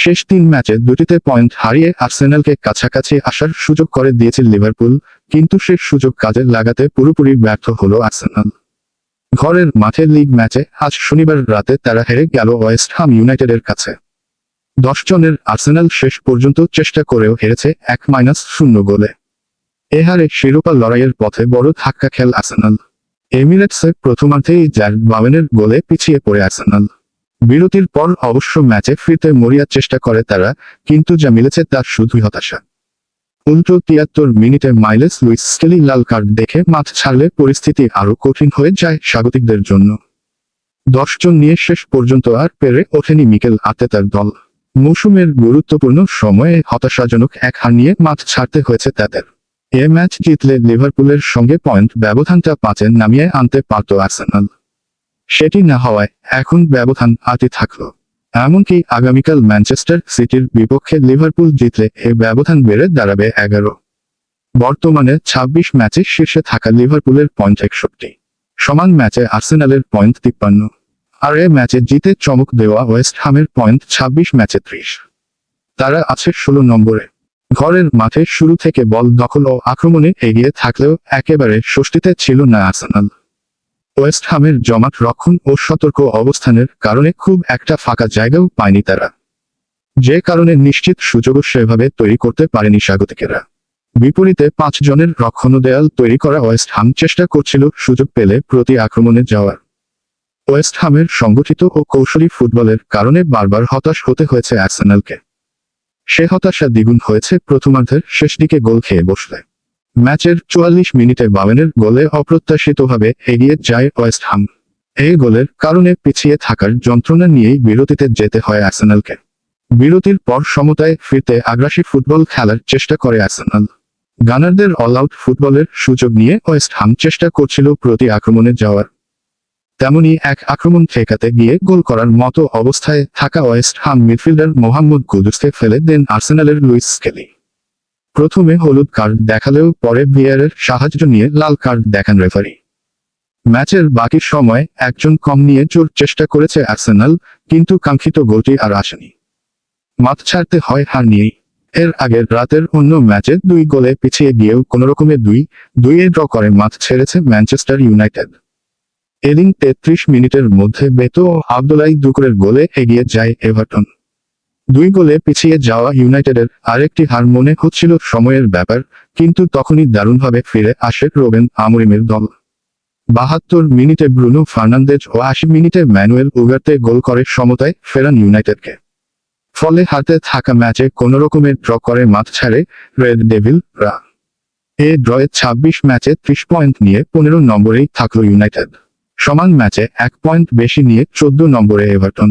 শেষ তিন ম্যাচে দুটিতে পয়েন্ট হারিয়ে আর্সেনালকে কাছাকাছি আসার সুযোগ করে দিয়েছে লিভারপুল, কিন্তু সে সুযোগ কাজে লাগাতে পুরোপুরি ব্যর্থ হলো আর্সেনাল। ঘরের মাঠে লিগ ম্যাচে আজ শনিবার রাতে তারা হেরে গেল ওয়েস্ট হাম ইউনাইটেডের কাছে। দশ জনের আর্সেনাল শেষ পর্যন্ত চেষ্টা করেও হেরেছে এক মাইনাস শূন্য গোলে। এ হারে শিরোপা লড়াইয়ের পথে বড় ধাক্কা খেল আর্সেনাল। এমিরেটসে প্রথমার্ধেই জ্যাক বাওয়েনের গোলে পিছিয়ে পড়ে আর্সেনাল। বিরতির পর অবশ্য ম্যাচে ফিরতে মরিয়ার চেষ্টা করে তারা, কিন্তু যা মিলেছে তা শুধুই হতাশা। উল্টো তিয়াত্তর মিনিটে মাইলেস লুইস স্কেলি লাল কার্ড দেখে মাঠ ছাড়লে পরিস্থিতি আরও কঠিন হয়ে যায় স্বাগতিকদের জন্য। দশজন নিয়ে শেষ পর্যন্ত আর পেরে ওঠেনি মিকেল আর্তেতার দল। মৌসুমের গুরুত্বপূর্ণ সময়ে হতাশাজনক এক হার নিয়ে মাঠ ছাড়তে হয়েছে তাদের। এ ম্যাচ জিতলে লিভারপুলের সঙ্গে পয়েন্ট ব্যবধানটা পাঁচে নামিয়ে আনতে পারত আর্সেনাল। সেটি না হওয়ায় এখন ব্যবধান আটে থাকল। এমনকি আগামীকাল ম্যানচেস্টার সিটির বিপক্ষে লিভারপুল জিতলে এ ব্যবধান বেড়ে দাঁড়াবে এগারো। বর্তমানে ২৬ ম্যাচে শীর্ষে থাকা লিভারপুলের পয়েন্ট একষট্টি। সমান ম্যাচে আর্সেনালের পয়েন্ট তিপ্পান্ন। আর এ ম্যাচে জিতে চমক দেওয়া ওয়েস্ট হামের পয়েন্ট ২৬ ম্যাচে ত্রিশ। তারা আছে ষোলো নম্বরে। ঘরের মাঠে শুরু থেকে বল দখল ও আক্রমণে এগিয়ে থাকলেও একেবারে ষষ্ঠীতে ছিল না আর্সেনাল। ওয়েস্ট হামের জমাট রক্ষণ ও সতর্ক অবস্থানের কারণে খুব একটা ফাঁকা জায়গাও পায়নি তারা। যে কারণে নিশ্চিত সুযোগও সেভাবে তৈরি করতে পারেনি স্বাগতিকেরা। বিপরীতে পাঁচ জনের রক্ষণ দেয়াল তৈরি করা ওয়েস্ট হাম চেষ্টা করছিল সুযোগ পেলে প্রতি আক্রমণে যাওয়ার। ওয়েস্ট হামের সংগঠিত ও কৌশলী ফুটবলের কারণে বারবার হতাশ হতে হয়েছে আর্সেনালকে। সে হতাশা দ্বিগুণ হয়েছে প্রথমার্ধের শেষ দিকে গোল খেয়ে বসলে। ম্যাচের চুয়াল্লিশ মিনিটে বাবেনের গোলে অপ্রত্যাশিতভাবে এগিয়ে যায় ওয়েস্ট হাম। এই গোলের কারণে পিছিয়ে থাকার যন্ত্রণা নিয়েই বিরতিতে যেতে হয় আর্সেনালকে। বিরতির পর সমতায় ফিরতে আগ্রাসী ফুটবল খেলার চেষ্টা করে আর্সেনাল। গানারদের অল আউট ফুটবলের সুযোগ নিয়ে ওয়েস্ট হাম চেষ্টা করছিল প্রতি আক্রমণে যাওয়ার। তেমনি এক আক্রমণ ঠেকাতে গিয়ে গোল করার মতো অবস্থায় থাকা ওয়েস্ট হাম মিডফিল্ডার মোহাম্মদ কুদুসকে ফেলে দেন আর্সেনালের লুইস স্কেলি। প্রথমে হলুদ কার্ড দেখালেও পরে ভিয়ারের সাহায্য নিয়ে লাল কার্ড দেখান রেফারি ম্যাচের বাকি সময় একজন কম নিয়ে জোর চেষ্টা করেছে আর্সেনাল কিন্তু কাঙ্ক্ষিত গোলটি আর আসেনি। মাঠ ছাড়তে হয় হার নিয়েই। এর আগের রাতের অন্য ম্যাচে দুই গোলে পিছিয়ে গিয়েও কোনোরকমে দুই, দুইয়ে ড্র করে মাঠ ছেড়েছে ম্যানচেস্টার ইউনাইটেড এদিন তেত্রিশ মিনিটের মধ্যে বেতো ও আবদুল্লাই দুকরের গোলে এগিয়ে যায় এভারটন দুই গোলে পিছিয়ে যাওয়া ইউনাইটেডের আরেকটি হার মনে হচ্ছিল সময়ের ব্যাপার, কিন্তু তখনই দারুণভাবে ফিরে আসে রোবেন আমরিমের দল। বাহাত্তর মিনিটে ব্রুনো ফার্নান্দেজ ও আশি মিনিটে ম্যানুয়েল উগারতে গোল করে সমতায় ফেরান ইউনাইটেডকে। ফলে হাতে থাকা ম্যাচে কোন রকমের ড্র করে মাঠ ছাড়ে রেড ডেভিল রা। এ ড্রয়ে ২৬ ম্যাচে ত্রিশ পয়েন্ট নিয়ে পনেরো নম্বরেই থাকল ইউনাইটেড। সমান ম্যাচে এক পয়েন্ট বেশি নিয়ে চোদ্দ নম্বরে এভারটন।